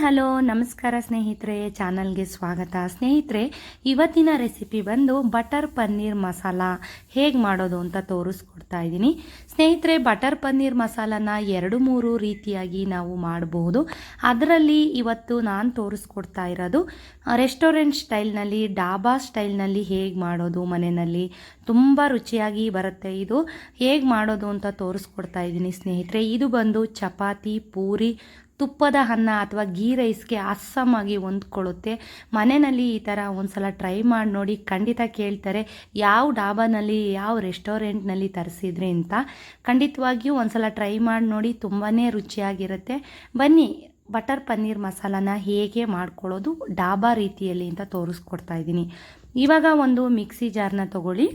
Hello, ನಮಸ್ಕಾರ ಸ್ನೇಹಿತರೆ, ಚಾನಲ್ಗೆ ಸ್ವಾಗತ. ಸ್ನೇಹಿತರೆ, ಇವತ್ತಿನ ರೆಸಿಪಿ ಬಂದು ಬಟರ್ ಪನ್ನೀರ್ ಮಸಾಲ. ಹೇಗೆ ಮಾಡೋದು ಅಂತ ತೋರಿಸ್ಕೊಡ್ತಾ ಇದ್ದೀನಿ. ಸ್ನೇಹಿತರೆ, ಬಟರ್ ಪನ್ನೀರ್ ಮಸಾಲನ ಎರಡು ಮೂರು ರೀತಿಯಾಗಿ ನಾವು ಮಾಡಬಹುದು ಅದರಲ್ಲಿ ಇವತ್ತು ನಾನು ತೋರಿಸ್ಕೊಡ್ತಾ ಇರೋದು, ರೆಸ್ಟೋರೆಂಟ್ ಸ್ಟೈಲ್ನಲ್ಲಿ, ಡಾಬಾ ಸ್ಟೈಲ್ನಲ್ಲಿ ಹೇಗೆ ಮಾಡೋದು ಮನೆಯಲ್ಲಿ. ತುಂಬ ರುಚಿಯಾಗಿ ಬರುತ್ತೆ ಇದು. ಹೇಗೆ ಮಾಡೋದು ಅಂತ ತೋರಿಸ್ಕೊಡ್ತಾ ಇದ್ದೀನಿ ಸ್ನೇಹಿತರೆ. ಇದು ಬಂದು ಚಪಾತಿ, ಪೂರಿ ತುಪ್ಪದ ಅನ್ನ ಅಥವಾ ಗೀ ರೈಸ್ಗೆ ಅಸ್ಸಮಾಗಿ ಹೊಂದ್ಕೊಳ್ಳುತ್ತೆ. ಮನೆಯಲ್ಲಿ ಈ ಥರ ಒಂದ್ಸಲ ಟ್ರೈ ಮಾಡಿ ನೋಡಿ ಖಂಡಿತ ಕೇಳ್ತಾರೆ, ಯಾವ ಡಾಬಾನಲ್ಲಿ, ಯಾವ ರೆಸ್ಟೋರೆಂಟ್ನಲ್ಲಿ ತರಿಸಿದ್ರಿ ಅಂತ. ಖಂಡಿತವಾಗಿಯೂ ಒಂದ್ಸಲ ಟ್ರೈ ಮಾಡಿ ನೋಡಿ ತುಂಬಾ ರುಚಿಯಾಗಿರುತ್ತೆ. ಬನ್ನಿ, ಬಟರ್ ಪನ್ನೀರ್ ಮಸಾಲಾನ ಹೇಗೆ ಮಾಡ್ಕೊಳ್ಳೋದು ಡಾಬಾ ರೀತಿಯಲ್ಲಿ ಅಂತ ತೋರಿಸ್ಕೊಡ್ತಾ ಇದ್ದೀನಿ. ಇವಾಗ ಒಂದು ಮಿಕ್ಸಿ ಜಾರ್ನ ತಗೊಳ್ಳಿ.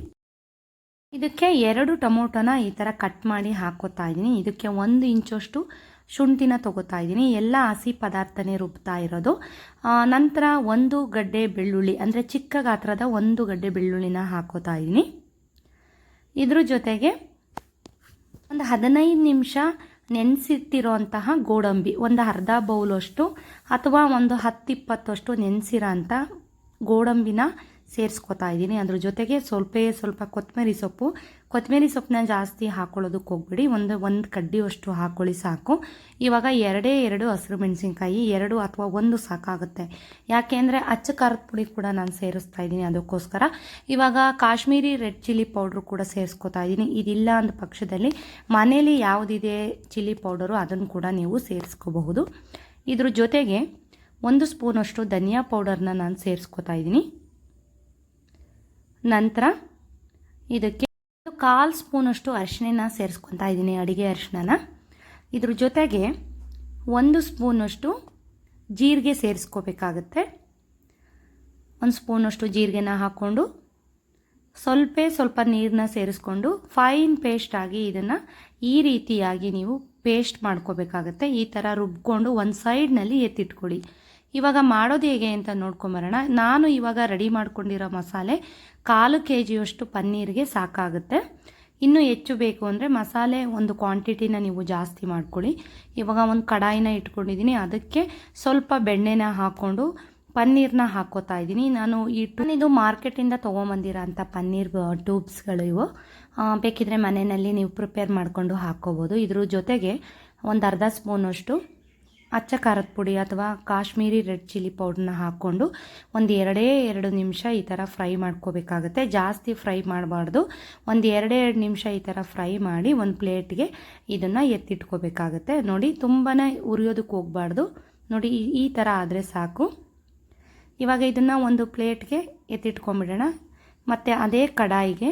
ಇದಕ್ಕೆ ಎರಡು ಟೊಮೊಟೊನ ಈ ಥರ ಕಟ್ ಮಾಡಿ ಹಾಕೋತಾ ಇದ್ದೀನಿ. ಇದಕ್ಕೆ ಒಂದು ಇಂಚಷ್ಟು ಶುಂಠಿನ ತಗೋತಾ ಇದ್ದೀನಿ. ಎಲ್ಲ ಹಸಿ ಪದಾರ್ಥನೇ ರುಬ್ತಾ ಇರೋದು. ನಂತರ ಒಂದು ಗಡ್ಡೆ ಬೆಳ್ಳುಳ್ಳಿ, ಅಂದರೆ ಚಿಕ್ಕ ಗಾತ್ರದ ಒಂದು ಗಡ್ಡೆ ಬೆಳ್ಳುಳ್ಳಿನ ಹಾಕೋತಾ ಇದ್ದೀನಿ. ಇದ್ರ ಜೊತೆಗೆ ಒಂದು ಹದಿನೈದು ನಿಮಿಷ ನೆನೆಸಿಟ್ಟಿರೋಂತಹ ಗೋಡಂಬಿ, ಒಂದು ಅರ್ಧ ಬೌಲಷ್ಟು ಅಥವಾ ಒಂದು ಹತ್ತು ಇಪ್ಪತ್ತಷ್ಟು ನೆನೆಸಿರೋ ಅಂಥ ಗೋಡಂಬಿನ ಸೇರಿಸ್ಕೊತಾ ಇದ್ದೀನಿ. ಅದ್ರ ಜೊತೆಗೆ ಸ್ವಲ್ಪ ಸ್ವಲ್ಪ ಕೊತ್ತಂಬರಿ ಸೊಪ್ಪು. ಕೊತ್ತಂಬರಿ ಸೊಪ್ಪನ್ನ ಜಾಸ್ತಿ ಹಾಕೊಳ್ಳೋದಕ್ಕೆ ಹೋಗ್ಬಿಡಿ. ಒಂದು ಒಂದು ಕಡ್ಡಿಯಷ್ಟು ಹಾಕೊಳ್ಳಿ ಸಾಕು. ಇವಾಗ ಎರಡೇ ಎರಡು ಹಸಿರು ಮೆಣಸಿನ್ಕಾಯಿ, ಎರಡು ಅಥವಾ ಒಂದು ಸಾಕಾಗುತ್ತೆ. ಯಾಕೆ ಅಂದರೆ ಅಚ್ಚ ಖಾರದ ಪುಡಿ ಕೂಡ ನಾನು ಸೇರಿಸ್ತಾ ಇದ್ದೀನಿ ಅದಕ್ಕೋಸ್ಕರ. ಇವಾಗ ಕಾಶ್ಮೀರಿ ರೆಡ್ ಚಿಲ್ಲಿ ಪೌಡ್ರು ಕೂಡ ಸೇರಿಸ್ಕೊತಾ ಇದ್ದೀನಿ. ಇದಿಲ್ಲ ಅಂದ ಪಕ್ಷದಲ್ಲಿ ಮನೇಲಿ ಯಾವುದಿದೆ ಚಿಲ್ಲಿ ಪೌಡರು ಅದನ್ನು ಕೂಡ ನೀವು ಸೇರಿಸ್ಕೋಬಹುದು. ಇದ್ರ ಜೊತೆಗೆ ಒಂದು ಸ್ಪೂನಷ್ಟು ಧನಿಯಾ ಪೌಡರ್ನ ನಾನು ಸೇರಿಸ್ಕೊತಾ ಇದ್ದೀನಿ. ನಂತರ ಇದಕ್ಕೆ ಕಾಲು ಸ್ಪೂನಷ್ಟು ಅರಿಶಿನ ಸೇರಿಸ್ಕೊತಾ ಇದ್ದೀನಿ, ಅಡುಗೆ ಅರಿಶಿನ ಇದ್ರ ಜೊತೆಗೆ ಒಂದು ಸ್ಪೂನಷ್ಟು ಜೀರಿಗೆ ಸೇರಿಸ್ಕೋಬೇಕಾಗತ್ತೆ. ಒಂದು ಸ್ಪೂನಷ್ಟು ಜೀರಿಗೆನ ಹಾಕ್ಕೊಂಡು ಸ್ವಲ್ಪ ಸ್ವಲ್ಪ ನೀರನ್ನ ಸೇರಿಸ್ಕೊಂಡು ಫೈನ್ ಪೇಸ್ಟ್ ಆಗಿ ಇದನ್ನು ಈ ರೀತಿಯಾಗಿ ನೀವು ಪೇಸ್ಟ್ ಮಾಡ್ಕೋಬೇಕಾಗತ್ತೆ. ಈ ಥರ ರುಬ್ಕೊಂಡು ಒಂದು ಸೈಡ್ನಲ್ಲಿ ಎತ್ತಿಟ್ಕೊಳ್ಳಿ. ಇವಾಗ ಮಾಡೋದು ಹೇಗೆ ಅಂತ ನೋಡ್ಕೊಂಬರೋಣ. ನಾನು ಇವಾಗ ರೆಡಿ ಮಾಡ್ಕೊಂಡಿರೋ ಮಸಾಲೆ ಕಾಲು ಕೆ ಜಿಯಷ್ಟು ಪನ್ನೀರಿಗೆ ಸಾಕಾಗುತ್ತೆ. ಇನ್ನೂ ಹೆಚ್ಚು ಬೇಕು ಅಂದರೆ ಮಸಾಲೆ ಒಂದು ಕ್ವಾಂಟಿಟಿನ ನೀವು ಜಾಸ್ತಿ ಮಾಡ್ಕೊಳ್ಳಿ. ಇವಾಗ ಒಂದು ಕಡಾಯಿನ ಇಟ್ಕೊಂಡಿದ್ದೀನಿ. ಅದಕ್ಕೆ ಸ್ವಲ್ಪ ಬೆಣ್ಣೆನ ಹಾಕ್ಕೊಂಡು ಪನ್ನೀರ್ನ ಹಾಕೋತಾ ಇದ್ದೀನಿ. ನಾನು ಈ ಇದು ಮಾರ್ಕೆಟಿಂದ ತೊಗೊಂಬಂದಿರೋ ಅಂಥ ಪನ್ನೀರ್ ಟ್ಯೂಬ್ಸ್ಗಳು ಇವು. ಬೇಕಿದ್ರೆ ಮನೆಯಲ್ಲಿ ನೀವು ಪ್ರಿಪೇರ್ ಮಾಡಿಕೊಂಡು ಹಾಕ್ಕೋಬೋದು. ಇದ್ರ ಜೊತೆಗೆ ಒಂದು ಅರ್ಧ ಸ್ಪೂನಷ್ಟು ಅಚ್ಚ ಖಾರದ ಪುಡಿ ಅಥವಾ ಕಾಶ್ಮೀರಿ ರೆಡ್ ಚಿಲ್ಲಿ ಪೌಡ್ರನ್ನ ಹಾಕ್ಕೊಂಡು ಒಂದು ಎರಡೇ ಎರಡು ನಿಮಿಷ ಈ ಥರ ಫ್ರೈ ಮಾಡ್ಕೋಬೇಕಾಗತ್ತೆ. ಜಾಸ್ತಿ ಫ್ರೈ ಮಾಡಬಾರ್ದು. ಒಂದು ಎರಡೇ ಎರಡು ನಿಮಿಷ ಈ ಥರ ಫ್ರೈ ಮಾಡಿ ಒಂದು ಪ್ಲೇಟ್ಗೆ ಇದನ್ನು ಎತ್ತಿಟ್ಕೋಬೇಕಾಗತ್ತೆ. ನೋಡಿ ತುಂಬಾ ಉರಿಯೋದಕ್ಕೆ ಹೋಗಬಾರ್ದು. ನೋಡಿ, ಈ ಥರ ಆದರೆ ಸಾಕು. ಇವಾಗ ಇದನ್ನು ಒಂದು ಪ್ಲೇಟ್ಗೆ ಎತ್ತಿಟ್ಕೊಂಬಿಡೋಣ ಮತ್ತು ಅದೇ ಕಡಾಯಿಗೆ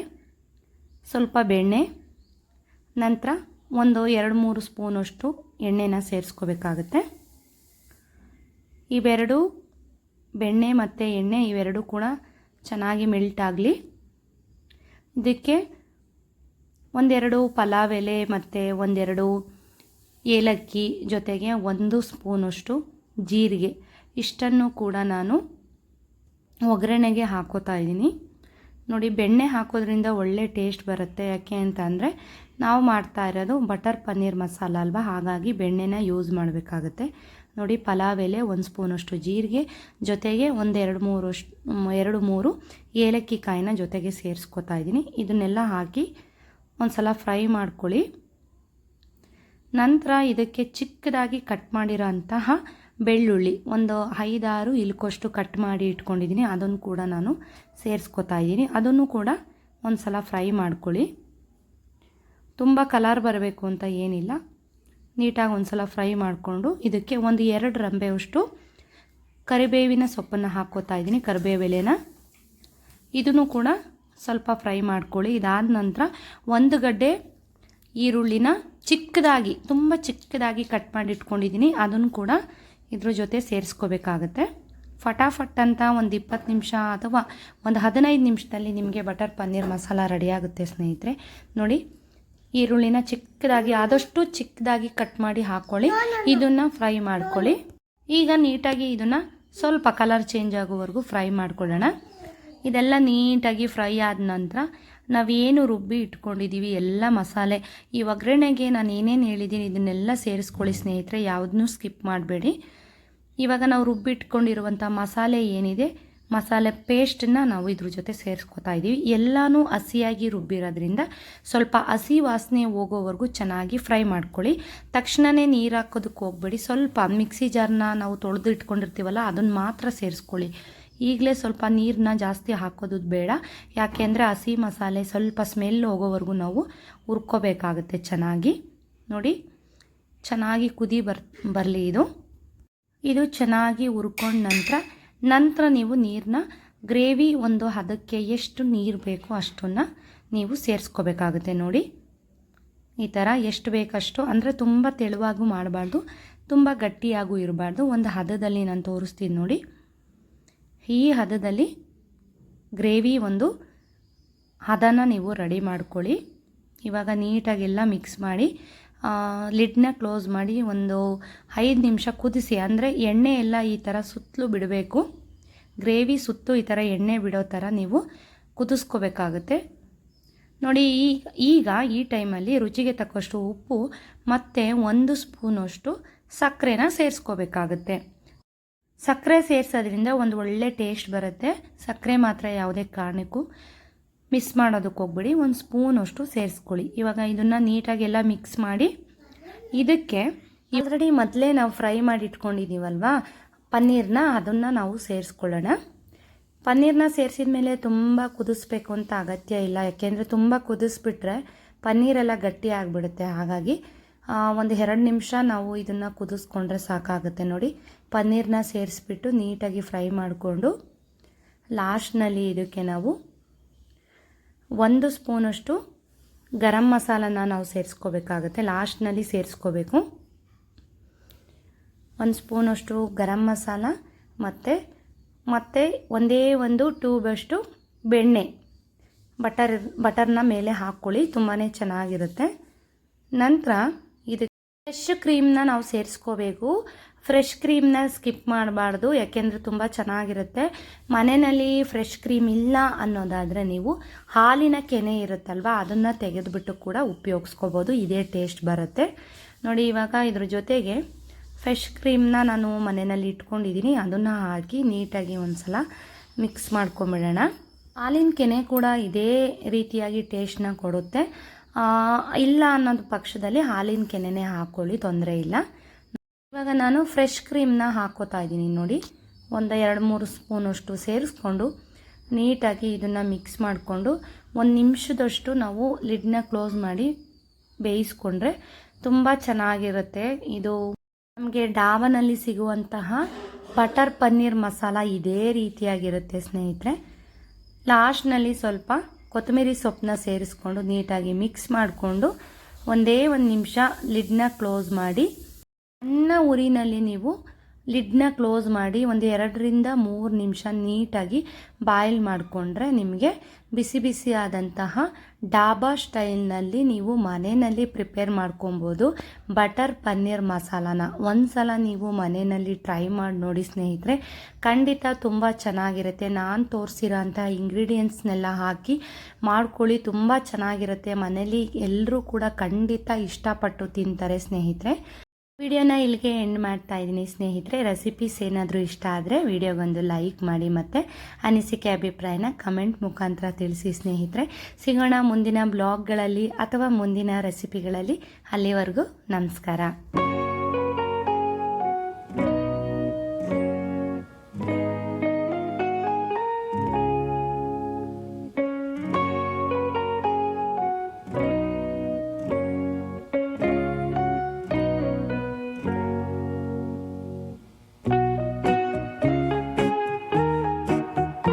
ಸ್ವಲ್ಪ ಬೆಣ್ಣೆ, ನಂತರ ಒಂದು ಎರಡು ಮೂರು ಸ್ಪೂನಷ್ಟು ಎಣ್ಣೆನ ಸೇರಿಸ್ಕೋಬೇಕಾಗತ್ತೆ. ಇವೆರಡು ಬೆಣ್ಣೆ ಮತ್ತು ಎಣ್ಣೆ ಇವೆರಡೂ ಕೂಡ ಚೆನ್ನಾಗಿ ಮೆಲ್ಟ್ ಆಗಲಿ. ಇದಕ್ಕೆ ಒಂದೆರಡು ಪಲಾವ್ ಎಲೆ ಮತ್ತು ಒಂದೆರಡು ಏಲಕ್ಕಿ ಜೊತೆಗೆ ಒಂದು ಸ್ಪೂನಷ್ಟು ಜೀರಿಗೆ. ಇಷ್ಟನ್ನು ಕೂಡ ನಾನು ಒಗ್ಗರಣೆಗೆ ಹಾಕೋತಾ ಇದ್ದೀನಿ. ನೋಡಿ, ಬೆಣ್ಣೆ ಹಾಕೋದ್ರಿಂದ ಒಳ್ಳೆ ಟೇಸ್ಟ್ ಬರುತ್ತೆ. ಯಾಕೆ ಅಂತ ಅಂದರೆ, ನಾವು ಮಾಡ್ತಾ ಇರೋದು ಬಟರ್ ಪನ್ನೀರ್ ಮಸಾಲ ಅಲ್ವಾ? ಹಾಗಾಗಿ ಬೆಣ್ಣೆನ ಯೂಸ್ ಮಾಡಬೇಕಾಗುತ್ತೆ. ನೋಡಿ, ಪಲಾವ್ ಎಲೆ ಒಂದು ಸ್ಪೂನಷ್ಟು ಜೀರಿಗೆ, ಜೊತೆಗೆ ಒಂದೆರಡು ಮೂರು ಎರಡು ಮೂರು ಏಲಕ್ಕಿ ಕಾಯಿನ ಜೊತೆಗೆ ಸೇರಿಸ್ಕೊತಾ ಇದ್ದೀನಿ. ಇದನ್ನೆಲ್ಲ ಹಾಕಿ ಒಂದು ಸಲ ಫ್ರೈ ಮಾಡ್ಕೊಳ್ಳಿ. ನಂತರ ಇದಕ್ಕೆ ಚಿಕ್ಕದಾಗಿ ಕಟ್ ಮಾಡಿರೋ ಅಂತಹ ಬೆಳ್ಳುಳ್ಳಿ ಒಂದು ಐದಾರು ಇಲ್ಕೋಷ್ಟು ಕಟ್ ಮಾಡಿ ಇಟ್ಕೊಂಡಿದ್ದೀನಿ. ಅದನ್ನು ಕೂಡ ನಾನು ಸೇರಿಸ್ಕೊತಾ ಇದ್ದೀನಿ. ಅದನ್ನು ಕೂಡ ಒಂದು ಸಲ ಫ್ರೈ ಮಾಡ್ಕೊಳ್ಳಿ. ತುಂಬ ಕಲರ್ ಬರಬೇಕು ಅಂತ ಏನಿಲ್ಲ. ನೀಟಾಗಿ ಒಂದು ಸಲ ಫ್ರೈ ಮಾಡಿಕೊಂಡು ಇದಕ್ಕೆ ಒಂದು ಎರಡು ರಂಬೆಯಷ್ಟು ಕರಿಬೇವಿನ ಸೊಪ್ಪನ್ನು ಹಾಕ್ಕೋತಾ ಇದ್ದೀನಿ ಕರಿಬೇವು ಎಲೆನ. ಇದನ್ನು ಕೂಡ ಸ್ವಲ್ಪ ಫ್ರೈ ಮಾಡ್ಕೊಳ್ಳಿ. ಇದಾದ ನಂತರ ಒಂದು ಗಡ್ಡೆ ಈರುಳ್ಳಿನ ಚಿಕ್ಕದಾಗಿ, ತುಂಬ ಚಿಕ್ಕದಾಗಿ ಕಟ್ ಮಾಡಿ ಇಟ್ಕೊಂಡಿದ್ದೀನಿ. ಅದನ್ನು ಕೂಡ ಇದ್ರ ಜೊತೆ ಸೇರಿಸ್ಕೋಬೇಕಾಗತ್ತೆ. ಫಟಾಫಟ್ ಅಂತ ಒಂದು ಇಪ್ಪತ್ತು ನಿಮಿಷ ಅಥವಾ ಒಂದು ಹದಿನೈದು ನಿಮಿಷದಲ್ಲಿ ನಿಮಗೆ ಬಟರ್ ಪನ್ನೀರ್ ಮಸಾಲ ರೆಡಿಯಾಗುತ್ತೆ ಸ್ನೇಹಿತರೆ. ನೋಡಿ, ಈರುಳ್ಳಿನ ಚಿಕ್ಕದಾಗಿ, ಆದಷ್ಟು ಚಿಕ್ಕದಾಗಿ ಕಟ್ ಮಾಡಿ ಹಾಕ್ಕೊಳ್ಳಿ ಇದನ್ನು ಫ್ರೈ ಮಾಡ್ಕೊಳ್ಳಿ. ಈಗ ನೀಟಾಗಿ ಇದನ್ನು ಸ್ವಲ್ಪ ಕಲರ್ ಚೇಂಜ್ ಆಗೋವರೆಗೂ ಫ್ರೈ ಮಾಡ್ಕೊಳ್ಳೋಣ. ಇದೆಲ್ಲ ನೀಟಾಗಿ ಫ್ರೈ ಆದ ನಂತರ ನಾವೇನು ರುಬ್ಬಿ ಇಟ್ಕೊಂಡಿದ್ದೀವಿ ಎಲ್ಲ ಮಸಾಲೆ. ಈ ಒಗ್ಗರಣೆಗೆ ನಾನು ಏನೇನು ಹೇಳಿದ್ದೀನಿ, ಇದನ್ನೆಲ್ಲ ಸೇರಿಸ್ಕೊಳ್ಳಿ ಸ್ನೇಹಿತರೆ. ಯಾವುದನ್ನೂ ಸ್ಕಿಪ್ ಮಾಡಬೇಡಿ. ಇವಾಗ ನಾವು ರುಬ್ಬಿಟ್ಕೊಂಡಿರುವಂಥ ಮಸಾಲೆ ಏನಿದೆ, ಮಸಾಲೆ ಪೇಸ್ಟನ್ನು ನಾವು ಇದ್ರ ಜೊತೆ ಸೇರಿಸ್ಕೊತಾ ಇದ್ದೀವಿ ಎಲ್ಲನೂ ಹಸಿಯಾಗಿ ರುಬ್ಬಿರೋದ್ರಿಂದ ಸ್ವಲ್ಪ ಹಸಿ ವಾಸನೆ ಹೋಗೋವರೆಗೂ ಚೆನ್ನಾಗಿ ಫ್ರೈ ಮಾಡ್ಕೊಳ್ಳಿ. ತಕ್ಷಣವೇ ನೀರು ಹಾಕೋದಕ್ಕೆ ಹೋಗ್ಬೇಡಿ. ಸ್ವಲ್ಪ ಮಿಕ್ಸಿ ಜಾರ್ನ ನಾವು ತೊಳೆದು ಇಟ್ಕೊಂಡಿರ್ತೀವಲ್ಲ ಅದನ್ನು ಮಾತ್ರ ಸೇರಿಸ್ಕೊಳ್ಳಿ. ಈಗಲೇ ಸ್ವಲ್ಪ ನೀರನ್ನ ಜಾಸ್ತಿ ಹಾಕೋದು ಬೇಡ. ಯಾಕೆಂದರೆ ಹಸಿ ಮಸಾಲೆ ಸ್ವಲ್ಪ ಸ್ಮೆಲ್ ಹೋಗೋವರೆಗೂ ನಾವು ಹುರ್ಕೋಬೇಕಾಗುತ್ತೆ ಚೆನ್ನಾಗಿ. ನೋಡಿ, ಚೆನ್ನಾಗಿ ಕುದಿ ಬರ್, ಬರಲಿ ಇದು. ಇದು ಚೆನ್ನಾಗಿ ಹುರ್ಕೊಂಡ ನಂತರ ನಂತರ ನೀವು ನೀರನ್ನ ಗ್ರೇವಿ ಒಂದು ಹದಕ್ಕೆ ಎಷ್ಟು ನೀರು ಬೇಕೋ ಅಷ್ಟನ್ನು ನೀವು ಸೇರಿಸ್ಕೋಬೇಕಾಗುತ್ತೆ ನೋಡಿ. ಈ ಥರ ಎಷ್ಟು ಬೇಕಷ್ಟು, ಅಂದರೆ ತುಂಬ ತೆಳುವಾಗೂ ಮಾಡಬಾರ್ದು, ತುಂಬ ಗಟ್ಟಿಯಾಗೂ ಇರಬಾರ್ದು. ಒಂದು ಹದದಲ್ಲಿ ನಾನು ತೋರಿಸ್ತೀನಿ ನೋಡಿ. ಈ ಹದದಲ್ಲಿ ಗ್ರೇವಿ ಒಂದು ಹದನ ನೀವು ರೆಡಿ ಮಾಡ್ಕೊಳ್ಳಿ. ಇವಾಗ ನೀಟಾಗೆಲ್ಲ ಮಿಕ್ಸ್ ಮಾಡಿ ಲಿಡ್ನ ಕ್ಲೋಸ್ ಮಾಡಿ ಒಂದು ಐದು ನಿಮಿಷ ಕುದಿಸಿ, ಅಂದರೆ ಎಣ್ಣೆ ಎಲ್ಲ ಈ ಥರ ಸುತ್ತಲೂ ಬಿಡಬೇಕು. ಗ್ರೇವಿ ಸುತ್ತು ಈ ಥರ ಎಣ್ಣೆ ಬಿಡೋ ಥರ ನೀವು ಕುದಿಸ್ಕೋಬೇಕಾಗುತ್ತೆ. ನೋಡಿ ಈಗ ಈಗ ಈ ಟೈಮಲ್ಲಿ ರುಚಿಗೆ ತಕ್ಕಷ್ಟು ಉಪ್ಪು, ಮತ್ತು ಒಂದು ಸ್ಪೂನಷ್ಟು ಸಕ್ಕರೆನ ಸೇರಿಸ್ಕೋಬೇಕಾಗುತ್ತೆ. ಸಕ್ಕರೆ ಸೇರಿಸೋದ್ರಿಂದ ಒಂದು ಒಳ್ಳೆ ಟೇಸ್ಟ್ ಬರುತ್ತೆ. ಸಕ್ಕರೆ ಮಾತ್ರ ಯಾವುದೇ ಕಾರಣಕ್ಕೂ. ಮಿಸ್ ಮಾಡೋದಕ್ಕೆ ಹೋಗ್ಬಿಡಿ, ಒಂದು ಸ್ಪೂನಷ್ಟು ಸೇರಿಸ್ಕೊಳ್ಳಿ. ಇವಾಗ ಇದನ್ನು ನೀಟಾಗೆಲ್ಲ ಮಿಕ್ಸ್ ಮಾಡಿ, ಇದಕ್ಕೆ ಆಲ್ರೆಡಿ ಮೊದಲೇ ನಾವು ಫ್ರೈ ಮಾಡಿ ಇಟ್ಕೊಂಡಿದ್ದೀವಲ್ವ ಪನ್ನೀರ್ನ ಅದನ್ನು ನಾವು ಸೇರಿಸ್ಕೊಳ್ಳೋಣ. ಪನ್ನೀರ್ನ ಸೇರಿಸಿದ ಮೇಲೆ ತುಂಬ ಕುದಿಸ್ಬೇಕು ಅಂತ ಅಗತ್ಯ ಇಲ್ಲ, ಯಾಕೆಂದರೆ ತುಂಬ ಕುದಿಸ್ಬಿಟ್ರೆ ಪನ್ನೀರೆಲ್ಲ ಗಟ್ಟಿ ಆಗಿಬಿಡುತ್ತೆ. ಹಾಗಾಗಿ ಒಂದು ಎರಡು ನಿಮಿಷ ನಾವು ಇದನ್ನು ಕುದಿಸ್ಕೊಂಡ್ರೆ ಸಾಕಾಗುತ್ತೆ ನೋಡಿ. ಪನ್ನೀರ್ನ ಸೇರಿಸ್ಬಿಟ್ಟು ನೀಟಾಗಿ ಫ್ರೈ ಮಾಡಿಕೊಂಡು, ಲಾಸ್ಟ್ನಲ್ಲಿ ಇದಕ್ಕೆ ನಾವು ಒಂದು ಸ್ಪೂನಷ್ಟು ಗರಂ ಮಸಾಲನ ನಾವು ಸೇರಿಸ್ಕೋಬೇಕಾಗತ್ತೆ, ಲಾಸ್ಟ್ನಲ್ಲಿ ಸೇರಿಸ್ಕೋಬೇಕು. ಒಂದು ಸ್ಪೂನಷ್ಟು ಗರಂ ಮಸಾಲ ಮತ್ತು ಮತ್ತು ಒಂದೇ ಒಂದು ಟ್ಯೂಬಷ್ಟು ಬೆಣ್ಣೆ. ಬಟರ್, ಬಟರ್ನ ಮೇಲೆ ಹಾಕ್ಕೊಳ್ಳಿ ತುಂಬಾ ಚೆನ್ನಾಗಿರುತ್ತೆ. ನಂತರ ಫ್ರೆಶ್ ಕ್ರೀಮ್ನ ನಾವು ಸೇರಿಸ್ಕೋಬೇಕು. ಫ್ರೆಶ್ ಕ್ರೀಮ್ನ ಸ್ಕಿಪ್ ಮಾಡಬಾರ್ದು, ಯಾಕೆಂದರೆ ತುಂಬ ಚೆನ್ನಾಗಿರುತ್ತೆ. ಮನೆಯಲ್ಲಿ ಫ್ರೆಶ್ ಕ್ರೀಮ್ ಇಲ್ಲ ಅನ್ನೋದಾದರೆ ನೀವು ಹಾಲಿನ ಕೆನೆ ಇರುತ್ತಲ್ವ, ಅದನ್ನು ತೆಗೆದುಬಿಟ್ಟು ಕೂಡ ಉಪಯೋಗಿಸ್ಕೋಬೋದು. ಇದೇ ಟೇಸ್ಟ್ ಬರುತ್ತೆ. ನೋಡಿ, ಇವಾಗ ಇದ್ರ ಜೊತೆಗೆ ಫ್ರೆಶ್ ಕ್ರೀಮ್ನ ನಾನು ಮನೆಯಲ್ಲಿ ಇಟ್ಕೊಂಡಿದ್ದೀನಿ ಅದನ್ನು ಹಾಕಿ ನೀಟಾಗಿ ಒಂದು ಸಲ ಮಿಕ್ಸ್ ಮಾಡ್ಕೊಂಬಿಡೋಣ. ಹಾಲಿನ ಕೆನೆ ಕೂಡ ಇದೇ ರೀತಿಯಾಗಿ ಟೇಸ್ಟ್ನ ಕೊಡುತ್ತೆ. ಇಲ್ಲ ಅನ್ನೋದು ಪಕ್ಷದಲ್ಲಿ ಹಾಲಿನ ಕೆನೆನೇ ಹಾಕ್ಕೊಳ್ಳಿ ತೊಂದರೆ ಇಲ್ಲ. ಇವಾಗ ನಾನು ಫ್ರೆಶ್ ಕ್ರೀಮ್ನ ಹಾಕೋತಾ ಇದ್ದೀನಿ ನೋಡಿ. ಒಂದು ಎರಡು ಮೂರು ಸ್ಪೂನಷ್ಟು ಸೇರಿಸ್ಕೊಂಡು ನೀಟಾಗಿ ಇದನ್ನು ಮಿಕ್ಸ್ ಮಾಡಿಕೊಂಡು ಒಂದು ನಿಮಿಷದಷ್ಟು ನಾವು ಲಿಡ್ನ ಕ್ಲೋಸ್ ಮಾಡಿ ಬೇಯಿಸ್ಕೊಂಡ್ರೆ ತುಂಬ ಚೆನ್ನಾಗಿರುತ್ತೆ. ಇದು ನಮಗೆ ಡಾವನಲ್ಲಿ ಸಿಗುವಂತಹ ಬಟರ್ ಪನ್ನೀರ್ ಮಸಾಲ ಇದೇ ರೀತಿಯಾಗಿರುತ್ತೆ ಸ್ನೇಹಿತರೆ. ಲಾಸ್ಟ್ನಲ್ಲಿ ಸ್ವಲ್ಪ ಕೊತ್ತಂಬರಿ ಸೊಪ್ಪನ್ನ ಸೇರಿಸ್ಕೊಂಡು ನೀಟಾಗಿ ಮಿಕ್ಸ್ ಮಾಡಿಕೊಂಡು ಒಂದೇ ಒಂದು ನಿಮಿಷ ಲಿಡ್ನ ಕ್ಲೋಸ್ ಮಾಡಿ, ಸಣ್ಣ ಉರಿನಲ್ಲಿ ನೀವು ಲಿಡ್ನ ಕ್ಲೋಸ್ ಮಾಡಿ ಒಂದು ಎರಡರಿಂದ ಮೂರು ನಿಮಿಷ ನೀಟಾಗಿ ಬಾಯ್ಲ್ ಮಾಡಿಕೊಂಡ್ರೆ ನಿಮಗೆ ಬಿಸಿ ಬಿಸಿ ಆದಂತಹ ಡಾಬಾ ಸ್ಟೈಲ್ನಲ್ಲಿ ನೀವು ಮನೆಯಲ್ಲಿ ಪ್ರಿಪೇರ್ ಮಾಡ್ಕೊಬೋದು. ಬಟರ್ ಪನ್ನೀರ್ ಮಸಾಲಾನ ಒಂದು ಸಲ ನೀವು ಮನೆಯಲ್ಲಿ ಟ್ರೈ ಮಾಡಿ ನೋಡಿ ಸ್ನೇಹಿತರೆ, ಖಂಡಿತ ತುಂಬ ಚೆನ್ನಾಗಿರುತ್ತೆ. ನಾನು ತೋರಿಸಿರೋ ಅಂತಹ ಇಂಗ್ರೀಡಿಯೆಂಟ್ಸ್ನೆಲ್ಲ ಹಾಕಿ ಮಾಡ್ಕೊಳ್ಳಿ, ತುಂಬ ಚೆನ್ನಾಗಿರುತ್ತೆ. ಮನೇಲಿ ಎಲ್ಲರೂ ಕೂಡ ಖಂಡಿತ ಇಷ್ಟಪಟ್ಟು ತಿಂತಾರೆ ಸ್ನೇಹಿತರೆ. ವಿಡಿಯೋನ ಇಲ್ಲಿಗೆ ಎಂಡ್ ಮಾಡ್ತಾ ಇದ್ದೀನಿ. ಸ್ನೇಹಿತರೆ ರೆಸಿಪೀಸ್ ಏನಾದರೂ ಇಷ್ಟ ಆದರೆ ವಿಡಿಯೋಗೊಂದು ಲೈಕ್ ಮಾಡಿ ಮತ್ತು ಅನಿಸಿಕೆ ಅಭಿಪ್ರಾಯನ ಕಮೆಂಟ್ ಮುಖಾಂತರ ತಿಳಿಸಿ ಸ್ನೇಹಿತರೆ. ಸಿಗೋಣ ಮುಂದಿನ ಬ್ಲಾಗ್ಗಳಲ್ಲಿ ಅಥವಾ ಮುಂದಿನ ರೆಸಿಪಿಗಳಲ್ಲಿ ಅಲ್ಲಿವರೆಗೂ ನಮಸ್ಕಾರ.